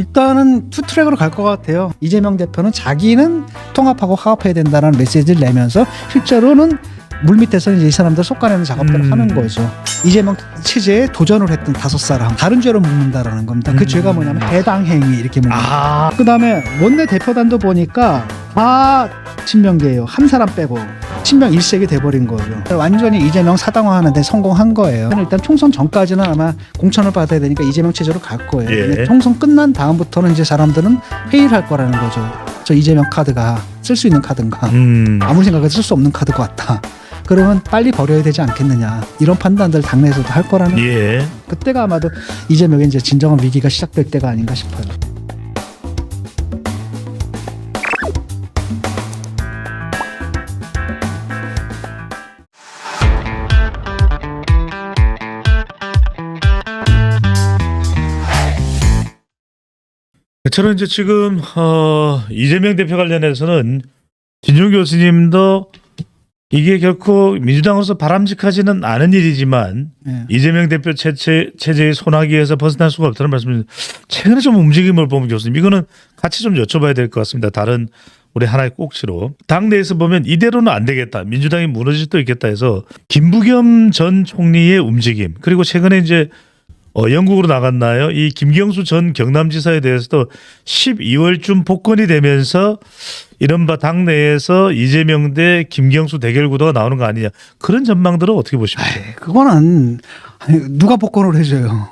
일단은 투 트랙으로 갈 것 같아요. 이재명 대표는 자기는 통합하고 화합해야 된다는 메시지를 내면서 실제로는 물 밑에서 이제 이 사람들 솎아내는 작업들을 음. 하는 거죠. 이재명 체제에 도전을 했던 다섯 사람 다른 죄로 묻는다라는 겁니다. 그 음. 죄가 뭐냐면 해당 행위 이렇게 묻는. 아, 그다음에 원내 대표단도 보니까 다 친명계예요. 한 사람 빼고 친명 일색이 돼버린 거죠. 완전히 이재명 사당화하는데 성공한 거예요. 일단 총선 전까지는 아마 공천을 받아야 되니까 이재명 체제로 갈 거예요. 예. 총선 끝난 다음부터는 이제 사람들은 회의를 할 거라는 거죠. 저 이재명 카드가 쓸 수 있는 카드인가? 음. 아무리 생각해도 쓸 수 없는 카드 같다. 그러면 빨리 버려야 되지 않겠느냐 이런 판단들 당내에서도 할 거라는 예. 그때가 아마도 이재명의 이제 진정한 위기가 시작될 때가 아닌가 싶어요. 저는 이제 지금 어, 이재명 대표 관련해서는 진중 교수님도 이게 결코 민주당으로서 바람직하지는 않은 일이지만 예. 이재명 대표 체제, 체제의 소나기에서 벗어날 수가 없다는 말씀을 최근에 좀 움직임을 보면 교수님 이거는 같이 좀 여쭤봐야 될 것 같습니다. 다른 우리 하나의 꼭지로 당내에서 보면 이대로는 안 되겠다. 민주당이 무너질 수도 있겠다 해서 김부겸 전 총리의 움직임 그리고 최근에 이제 어, 영국으로 나갔나요? 이 김경수 전 경남지사에 대해서도 12월쯤 복권이 되면서 이른바 당내에서 이재명 대 김경수 대결 구도가 나오는 거 아니냐 그런 전망들은 어떻게 보십니까? 그거는 아니, 누가 복권을 해줘요?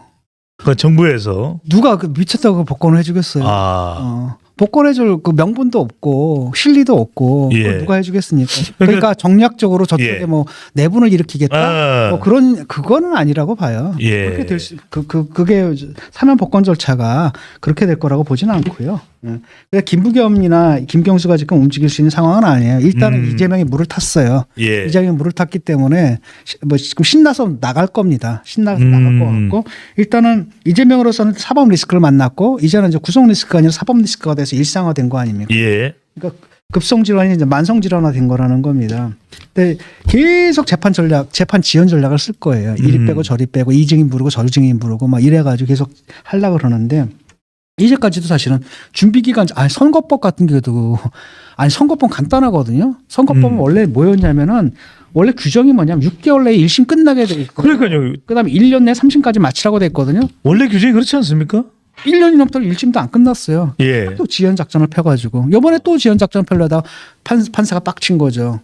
그 정부에서 누가 그 미쳤다고 복권을 해주겠어요? 아 어, 복권해줄 그 명분도 없고 실리도 없고 예. 그걸 누가 해주겠습니까? 그러니까- 그러니까 정략적으로 저쪽에 예. 뭐 내분을 일으키겠다. 아, 뭐 그런 그거는 아니라고 봐요. 예. 그렇게 될 수, 그, 그 그게 사면 복권 절차가 그렇게 될 거라고 보지는 않고요. 예. 그래서 김부겸이나 김경수가 지금 움직일 수 있는 상황은 아니에요. 일단은 음. 이재명이 물을 탔어요. 예. 이재명이 물을 탔기 때문에 시- 뭐 지금 신나서 나갈 겁니다. 신나서 음. 나갈 것 같고 일단은 이재명으로서는 사법 리스크를 만났고 이제는 이제 구속 리스크가 아니라 사법 리스크가 돼서 일상화된 거 아닙니까? 예. 그러니까 급성 질환이 이제 만성 질환화된 거라는 겁니다. 근데 계속 재판 전략, 재판 지연 전략을 쓸 거예요. 이리 음. 빼고 저리 빼고 이 증인 부르고 저 증인 부르고 막 이래가지고 계속 고 그러는데 이제까지도 사실은 준비 기간 아니 선거법 같은 경우도 아니 선거법 간단하거든요. 선거법은 음. 원래 뭐였냐면은 원래 규정이 뭐냐면 6개월 내에 1심 끝나게 돼 있고 그러니까요. 그다음에 1년 내 3심까지 마치라고 돼 있거든요. 원래 규정이 그렇지 않습니까? 1년이 넘도록 1심도 안 끝났어요. 예. 또 지연 작전을 펴가지고 요번에 또 지연 작전 펴려다 판, 판사가 빡친 거죠.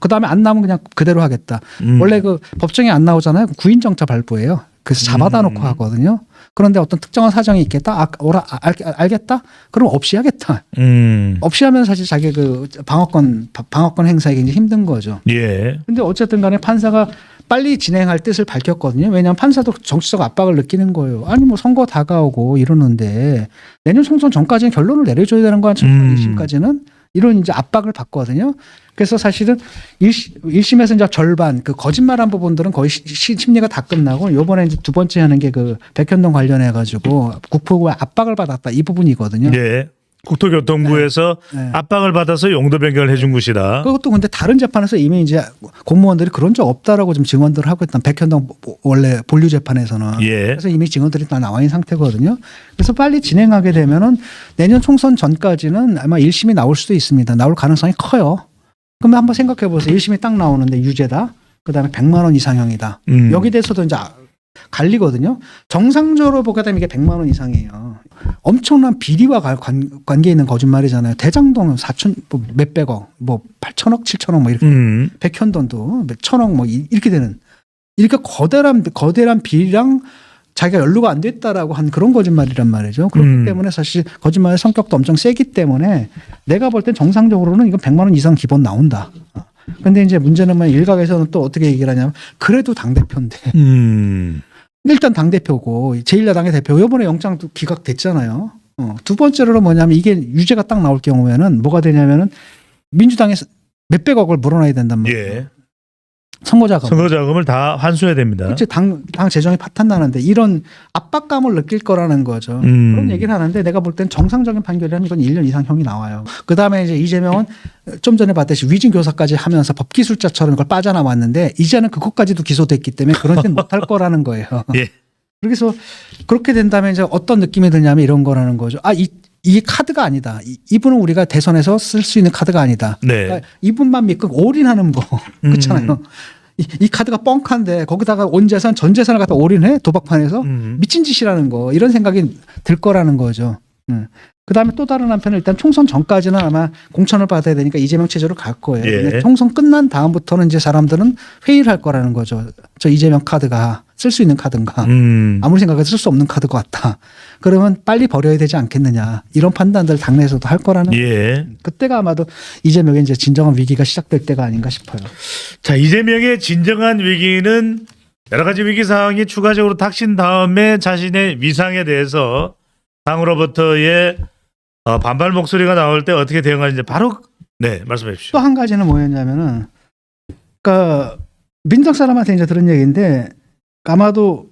그 다음에 안 나오면 그냥 그대로 하겠다. 음. 원래 그 법정에 안 나오잖아요. 구인정자 발부예요. 그래서 잡아다 놓고 음. 하거든요. 그런데 어떤 특정한 사정이 있겠다. 아, 오라, 아, 알, 알겠다. 그럼 없이 하겠다. 음. 없이 하면 사실 자기 그 방어권 방어권 행사에 굉장히 힘든 거죠. 예. 근데 어쨌든 간에 판사가 빨리 진행할 뜻을 밝혔거든요. 왜냐하면 판사도 정치적 압박을 느끼는 거예요. 아니 뭐 선거 다가오고 이러는데 내년 총선 전까지는 결론을 내려줘야 되는 거 아니야? 음. 1심까지는 이런 이제 압박을 받거든요. 그래서 사실은 1심, 1심에서 이제 절반 그 거짓말한 부분들은 거의 시, 시- 심리가 다 끝나고 요번에 이제 두 번째 하는 게 그 백현동 관련해 가지고 국토부가 압박을 받았다 이 부분이거든요. 예. 국토교통부에서 네. 압박을 받아서 용도 변경을 해준 곳이다. 그것도 근데 다른 재판에서 이미 이제 공무원들이 그런 적 없다라고 지금 증언들을 하고 있단 백현동 원래 본류 재판에서는 예. 그래서 이미 증언들이 다 나와 있는 상태거든요. 그래서 빨리 진행하게 되면은 내년 총선 전까지는 아마 1심이 나올 수도 있습니다. 나올 가능성이 커요. 그러면 한번 생각해 보세요. 1심이 딱 나오는데 유죄다. 그다음에 100만 원 이상형이다. 음. 여기 대해서도 이제 아- 갈리거든요. 정상적으로 보게 되면 이게 100만 원 이상이에요. 엄청난 비리와 관- 관, 관계 있는 거짓말이잖아요. 대장동은 4천 뭐 몇백억, 뭐 8천억, 7천억 뭐 이렇게 음. 백현돈도 몇 천억 뭐 이- 이렇게 되는 이렇게 거대한 거대한 비리랑 자기가 연루가 안 됐다라고 한 그런 거짓말이란 말이죠. 그렇기 음. 때문에 사실 거짓말의 성격도 엄청 세기 때문에 내가 볼 땐 정상적으로는 이건 100만 원 이상 기본 나온다. 어. 근데 이제 문제는 뭐 일각에서는 또 어떻게 얘기를 하냐면 그래도 당 대표인데 음. 일단 당 대표고 제1야당의 대표 이번에 영장도 기각됐잖아요. 어. 두 번째로는 뭐냐면 이게 유죄가 딱 나올 경우에는 뭐가 되냐면은 민주당에서 몇백억을 물어놔야 된단 말이에요. 예. 선거자금. 선거 자금을 다 환수해야 됩니다. 그치 당, 당 재정이 파탄 나는데 이런 압박감을 느낄 거라는 거죠. 음. 그런 얘기를 하는데 내가 볼 땐 정상적인 판결이라면 이건 1년 이상 형이 나와요. 그 다음에 이제 이재명은 좀 전에 봤듯이 위증 교사까지 하면서 법기술자처럼 그걸 빠져나왔는데 이제는 그것까지도 기소됐기 때문에 그런 짓 못할 거라는 거예요. 예. 그래서 그렇게 된다면 이제 어떤 느낌이 드냐면 이런 거라는 거죠. 아, 이, 이 카드가 아니다. 이, 이분은 우리가 대선에서 쓸 수 있는 카드가 아니다. 네. 그러니까 이분만 믿고 올인하는 거 음. 그렇잖아요. 이, 이 카드가 뻥칸데 거기다가 온 재산 전 재산을 갖다 올인해 도박판에서 음. 미친 짓이라는 거 이런 생각이 들 거라는 거죠. 음. 그 다음에 또 다른 한편은 일단 총선 전까지는 아마 공천을 받아야 되니까 이재명 체제로 갈 거예요. 예. 총선 끝난 다음부터는 이제 사람들은 회의를 할 거라는 거죠. 저 이재명 카드가 쓸 수 있는 카드인가? 음. 아무리 생각해도 쓸 수 없는 카드 같다. 그러면 빨리 버려야 되지 않겠느냐. 이런 판단들 당내에서도 할 거라는 예. 그때가 아마도 이재명의 이제 진정한 위기가 시작될 때가 아닌가 싶어요. 자 이재명의 진정한 위기는 여러 가지 위기 상황이 추가적으로 닥친 다음에 자신의 위상에 대해서 당으로부터의 어, 반발 목소리가 나올 때 어떻게 대응하는지 바로 네 말씀해 주십시오. 또 한 가지는 뭐였냐면은, 그러니까 민당 사람한테 이제 들은 얘기인데 아마도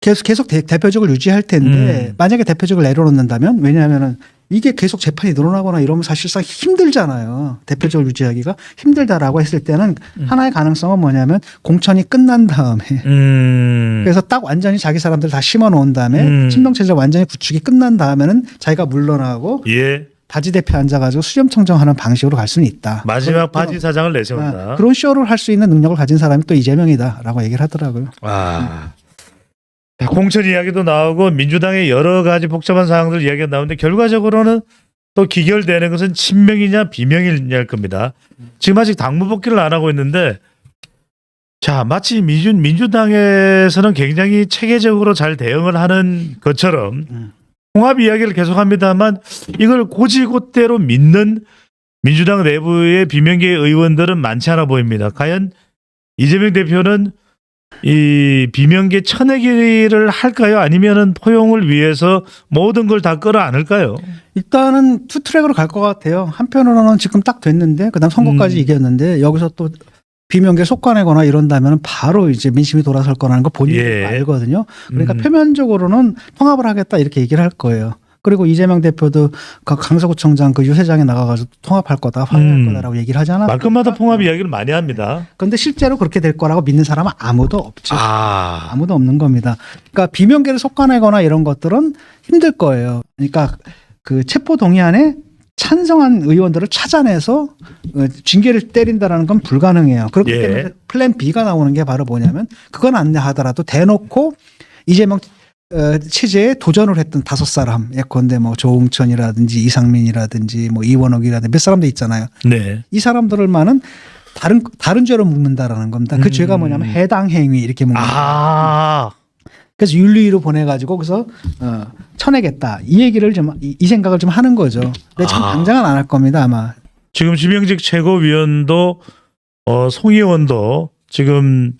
계속 계속 대, 대표적을 유지할 텐데 음. 만약에 대표적을 내려놓는다면 왜냐하면은 이게 계속 재판이 늘어나거나 이러면 사실상 힘들잖아요. 대표적을 유지하기가 힘들다라고 했을 때는 음. 하나의 가능성은 뭐냐면 공천이 끝난 다음에 음. 그래서 딱 완전히 자기 사람들 다 심어 놓은 다음에 음. 친명체제 완전히 구축이 끝난 다음에는 자기가 물러나고 예 바지 대표 앉아가지고 수렴 청정하는 방식으로 갈 수는 있다. 마지막 그런- 바지 사장을 내세운다. 아, 그런 쇼를 할 수 있는 능력을 가진 사람이 또 이재명이다라고 얘기를 하더라고요. 아. 자, 공천 이야기도 나오고 민주당의 여러 가지 복잡한 사항들 이야기가 나오는데 결과적으로는 또 기결되는 것은 친명이냐 비명이냐일 겁니다. 지금 아직 당무 복귀를 안 하고 있는데 자 마치 민주 민주당에서는 굉장히 체계적으로 잘 대응을 하는 것처럼 음. 통합 이야기를 계속합니다만 이걸 고지고대로 믿는 민주당 내부의 비명계 의원들은 많지 않아 보입니다. 과연 이재명 대표는 이 비명계 쳐내기를 할까요? 아니면은 포용을 위해서 모든 걸 다 끌어안을까요? 일단은 투 트랙으로 갈 것 같아요. 한편으로는 지금 딱 됐는데 그다음 선거까지 음. 이겼는데 여기서 또 비명계 속가내거나 이런다면 바로 이제 민심이 돌아설 거라는 거 본인도 예. 알거든요. 그러니까 음. 표면적으로는 통합을 하겠다 이렇게 얘기를 할 거예요. 그리고 이재명 대표도 그 강서구청장 그 유세장에 나가가지고 통합할 거다, 화해할 음. 거다라고 얘기를 하잖아. 말끝마다 통합 이야기를 많이 합니다. 그런데 실제로 그렇게 될 거라고 믿는 사람은 아무도 없죠. 아, 아무도 없는 겁니다. 그러니까 비명계를 속아내거나 이런 것들은 힘들 거예요. 그러니까 그 체포 동의안에 찬성한 의원들을 찾아내서 어, 징계를 때린다라는 건 불가능해요. 그렇기 예. 때문에 플랜 B가 나오는 게 바로 뭐냐면 그건 안 하더라도 대놓고 이재명 어, 체제에 도전을 했던 다섯 사람 예컨대 뭐 조홍천이라든지 이상민이라든지 뭐 이원옥이라든지 몇 사람도 있잖아요. 네. 이 사람들을만은 다른 다른 죄로 묶는다라는 겁니다. 그 음. 죄가 뭐냐면 해당 행위 이렇게 묶는 거예요. 아, 그래서 윤리위로 보내가지고 그래서 어, 쳐내겠다 이 얘기를 좀 이 생각을 좀 하는 거죠. 근데 참 아. 당장은 안 할 겁니다 아마. 지금 지명직 최고위원도 어, 송 의원도 지금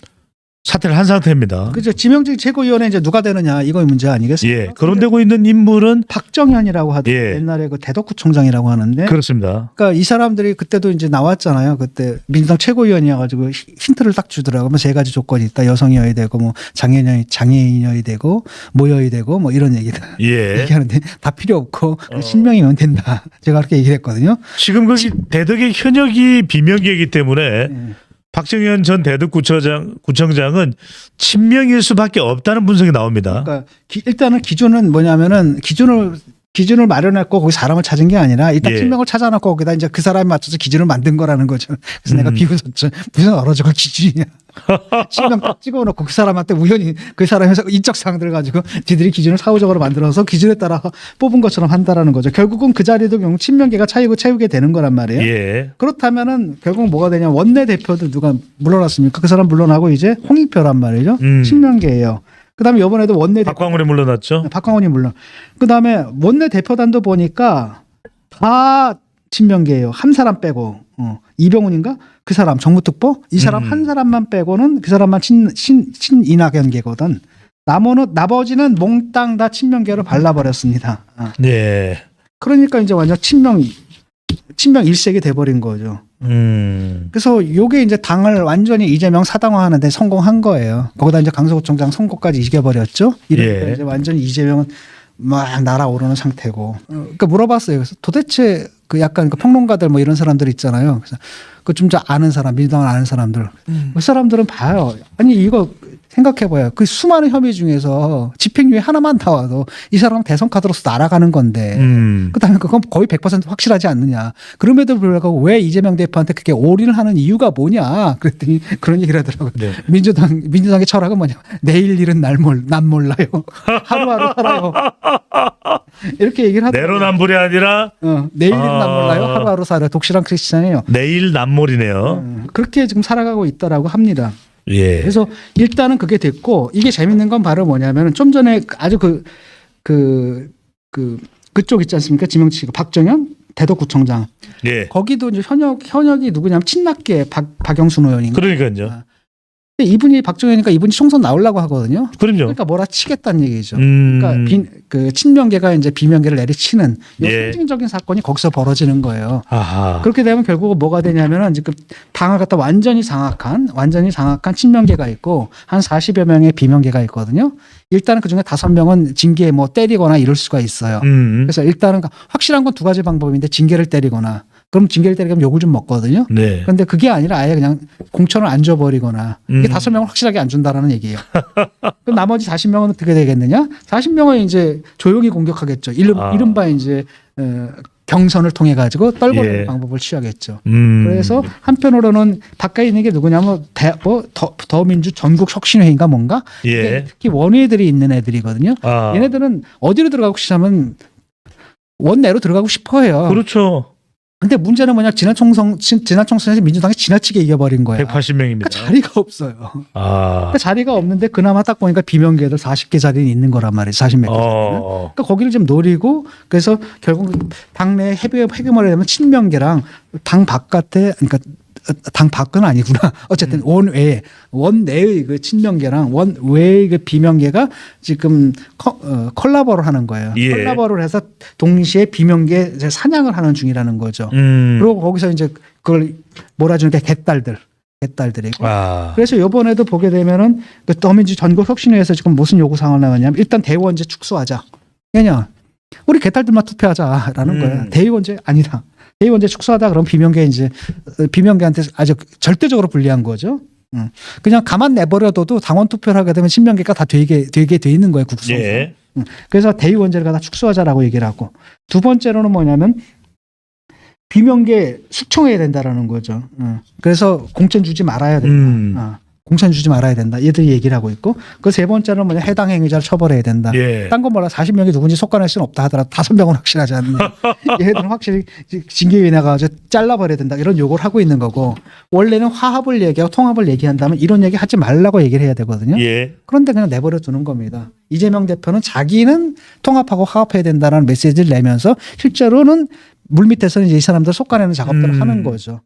사퇴를 한 상태입니다. 그죠 지명직 최고위원회 이제 누가 되느냐 이거 문제 아니겠습니까? 예, 거론되고 있는 인물은 박정현이라고 하던 예. 옛날에 그 대덕구청장이라고 하는데. 그렇습니다. 그러니까 이 사람들이 그때도 이제 나왔잖아요. 그때 민주당 최고위원이어가지고 히- 힌트를 딱 주더라고. 뭐세 가지 조건이 있다. 여성이어야 되고, 뭐 장애인이 장애인이어야 되고, 모여야 되고, 뭐 이런 얘기들 예. 얘기하는데 다 필요 없고 어. 신명이면 된다. 제가 그렇게 얘기를 했거든요. 지금 거기 대덕의 현역이 비명계이기 때문에 예. 박정현 전 대덕구청장 구청장은 친명일 수밖에 없다는 분석이 나옵니다. 그러니까 기- 일단은 기준은 뭐냐면은 기준을 기준을 마련했고 거기 사람을 찾은 게 아니라 일단 예. 팀명을 찾아놓고 거기다 이제 그 사람에 맞춰서 기준을 만든 거라는 거죠. 그래서 내가 음. 비웃었죠. 무슨 죽을 기준이냐. 팀명 딱 찍어놓고 그 사람한테 우연히 그 사람에서 인적 사항들 가지고 지들이 기준을 사후적으로 만들어서 기준에 따라 뽑은 것처럼 한다라는 거죠. 결국은 그 자리도 결국 친명계가 차이고 채우게 되는 거란 말이에요. 예. 그렇다면은 결국 뭐가 되냐 원내 대표들 누가 물러났습니까? 그 사람 물러나고 이제 홍익표란 말이죠. 음. 친명계예요. 그다음에 이번에도 원내 대표 박광훈이 물러났죠. 박광원이 물론. 그다음에 원내 대표단도 보니까 다 친명계예요. 한 사람 빼고 어, 이병훈인가 그 사람 정무특보 이 사람 음. 한 사람만 빼고는 그 사람만 친친 친이낙연계거든. 나머는 나머지는 몽땅 다 친명계로 발라버렸습니다. 어. 네. 그러니까 이제 완전 친명 친명 일색이 돼버린 거죠. 음. 그래서 요게 이제 당을 완전히 이재명 사당화하는데 성공한 거예요. 거기다 이제 강서구청장 선거까지 이겨버렸죠. 이러니까 예. 이제 완전히 이재명은 막 날아오르는 상태고. 어, 그러니까 물어봤어요. 그래서 도대체 그 약간 그 평론가들 뭐 이런 사람들 있잖아요. 그래서 그좀 아는 사람, 민주당을 아는 사람들. 그 사람들은 봐요. 아니 이거 생각해봐요. 그 수많은 혐의 중에서 집행유예 하나만 나와도 이 사람 대선 카드로서 날아가는 건데. 음. 그 다음에 그건 거의 100% 확실하지 않느냐. 그럼에도 불구하고 왜 이재명 대표한테 그렇게 올인을 하는 이유가 뭐냐. 그랬더니 그런 얘기를 하더라고요. 네. 민주당 민주당의 철학은 뭐냐. 내일 일은 날 몰, 난 몰라요. 하루하루 살아요. 이렇게 얘기를 하더라고요. 내로남불이 아니라 어, 내일 일은 난 아. 몰라요. 하루하루 살아요. 독실한 크리스찬이에요. 내일 남몰이네요. 음, 그렇게 지금 살아가고 있다라고 합니다. 예. 그래서 일단은 그게 됐고 이게 재밌는 건 바로 뭐냐면 좀 전에 아주 그 그 그 그, 쪽 있지 않습니까? 지명치가 박정현 대덕구청장 예. 거기도 이제 현역 현역이 누구냐면 친낙계 박 박영순 의원인가. 그러니까요. 이분이 박정현이니까 이분이 총선 나오려고 하거든요. 그럼요. 그러니까 뭐라 치겠다는 얘기죠. 음. 그러니까 비, 그 친명계가 이제 비명계를 내리치는 이 예. 상징적인 사건이 거기서 벌어지는 거예요. 아하. 그렇게 되면 결국은 뭐가 되냐면은 지금 당을 갖다 완전히 장악한 완전히 장악한 친명계가 있고 한 40여 명의 비명계가 있거든요. 일단은 그 중에 다섯 명은 징계에 뭐 때리거나 이럴 수가 있어요. 음. 그래서 일단은 확실한 건 두 가지 방법인데 징계를 때리거나 그럼 징계를 때리면 욕을 좀 먹거든요. 네. 그런데 그게 아니라 아예 그냥 공천을 안 줘버리거나 이게 음. 다섯 명을 확실하게 안 준다라는 얘기예요. 그럼 나머지 40명은 어떻게 되겠느냐? 40명은 이제 조용히 공격하겠죠. 이른, 아. 이른바 이제 어, 경선을 통해 가지고 떨궈내는 예. 방법을 취하겠죠. 음. 그래서 한편으로는 가까이 있는 게 누구냐면 대, 뭐 더, 더민주 전국 혁신회의인가 뭔가 예. 특히 원외들이 있는 애들이거든요. 아. 얘네들은 어디로 들어가고 싶냐면 원내로 들어가고 싶어요. 그렇죠. 근데 문제는 뭐냐 지난 총선 지- 지난 총선에서 민주당이 지나치게 이겨버린 거야. 180명입니다. 그러니까 자리가 없어요. 아. 그러니까 자리가 없는데 그나마 딱 보니까 비명계들 40개 자리는 있는 거란 말이에요. 40몇 개. 자리는. 어. 그러니까 거기를 좀 노리고 그래서 결국 당내 해외 회귀말을 하면 친명계랑 당 바깥에 그러니까 당 밖은 아니구나. 어쨌든 음. 원외 원내의 그 친명계랑 원외의 그 비명계가 지금 커, 어, 콜라보를 하는 거예요. 예. 콜라보를 해서 동시에 비명계 사냥을 하는 중이라는 거죠. 음. 그리고 거기서 이제 그걸 몰아주는 게 개딸들, 개딸들이고. 아. 그래서 이번에도 보게 되면은 그 더민주 전국 혁신회에서 지금 무슨 요구 사항을 나왔냐면 일단 대의원제 축소하자. 왜냐? 우리 개딸들만 투표하자라는 음. 거야. 대의원제 아니다. 대의원제 축소하다 그럼 비명계 이제 어, 비명계한테 아주 절대적으로 불리한 거죠. 음. 그냥 가만 내버려둬도 당원 투표를 하게 되면 신명계가 다 되게 되게 돼 있는 거예요 국선. 예. 음. 그래서 대의 원제를 갖다 축소하자라고 얘기를 하고 두 번째로는 뭐냐면 비명계 숙청해야 된다라는 거죠. 음. 그래서 공천 주지 말아야 된다. 음. 어. 공천 주지 말아야 된다. 얘들이 얘기를 하고 있고 그 세 번째는 뭐냐 해당 행위자를 처벌해야 된다. 예. 딴 건 몰라 40명이 누군지 속간할 수는 없다 하더라도 다섯 명은 확실하지 않느냐. 얘들은 확실히 징계위에 나가서 잘라버려야 된다. 이런 요구를 하고 있는 거고 원래는 화합을 얘기하고 통합을 얘기한다면 이런 얘기 하지 말라고 얘기를 해야 되거든요. 예. 그런데 그냥 내버려 두는 겁니다. 이재명 대표는 자기는 통합하고 화합해야 된다는 메시지를 내면서 실제로는 물밑에서는 이제 이 사람들 속가내는 작업들을 음. 하는 거죠.